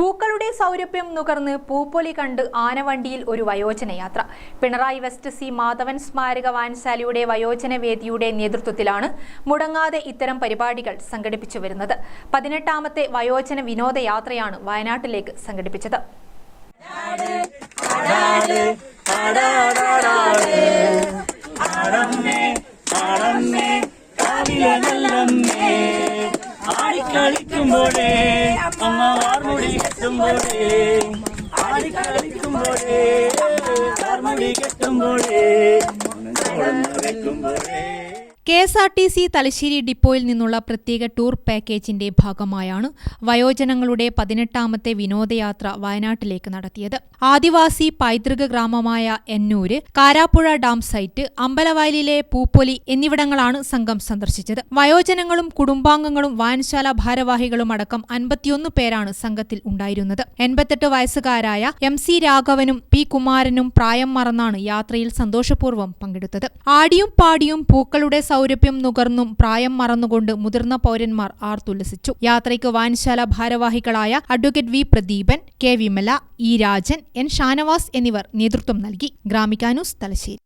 പൂക്കളുടെ സൗരഭ്യം നുകർന്ന് പൂപ്പൊലി കണ്ട് ആനവണ്ടിയിൽ ഒരു വയോജന യാത്ര പിണറായി വെസ്റ്റ് സി മാധവൻ സ്മാരക വായനശാലയുടെ വയോജന വേദിയുടെ നേതൃത്വത്തിലാണ് മുടങ്ങാതെ ഇത്തരം പരിപാടികൾ സംഘടിപ്പിച്ചു വരുന്നത്. പതിനെട്ടാമത്തെ വയോജന വിനോദയാത്രയാണ് വയനാട്ടിലേക്ക് സംഘടിപ്പിച്ചത്. ആടിക്കളിക്കുമ്പോഴേ അമ്മ വാർമുടി കെട്ടുമ്പോഴേ ആടിക്കളിക്കുമ്പോഴേ വാർമുടി കെട്ടുമ്പോഴേ വെക്കുമ്പോഴേ K S R T C Thalassery ഡിപ്പോയിൽ നിന്നുള്ള പ്രത്യേക ടൂർ പാക്കേജിന്റെ ഭാഗമായാണ് വയോജനങ്ങളുടെ പതിനെട്ടാമത്തെ വിനോദയാത്ര വയനാട്ടിലേക്ക് നടത്തിയത്. ആദിവാസി പൈതൃക ഗ്രാമമായ എന്നൂര് കാരാപ്പുഴ ഡാം സൈറ്റ് അമ്പലവയലിലെ പൂപ്പൊലി എന്നിവിടങ്ങളാണ് സംഘം സന്ദർശിച്ചത്. വയോജനങ്ങളും കുടുംബാംഗങ്ങളും വായനശാല ഭാരവാഹികളും അടക്കം അൻപത്തിയൊന്ന് പേരാണ് സംഘത്തിൽ ഉണ്ടായിരുന്നത്. എൺപത്തെട്ട് വയസ്സുകാരായ എം സി രാഘവനും പി കുമാരനും പ്രായം മറന്നാണ് യാത്രയിൽ സന്തോഷപൂർവം പങ്കെടുത്തത്. ആടിയും പാടിയും പൂക്കളുടെ സൗരഭ്യം നുകർന്നും പ്രായം മറന്നുകൊണ്ട് മുതിർന്ന പൗരന്മാർ ആർത്തുല്ലസിച്ചു. യാത്രയ്ക്ക് വായനശാല ഭാരവാഹികളായ advocate V Pradeepan K Vimala E Rajan N Shanavas എന്നിവർ നേതൃത്വം നൽകി. ഗ്രാമിക്കാനൂസ് തലശ്ശേരി.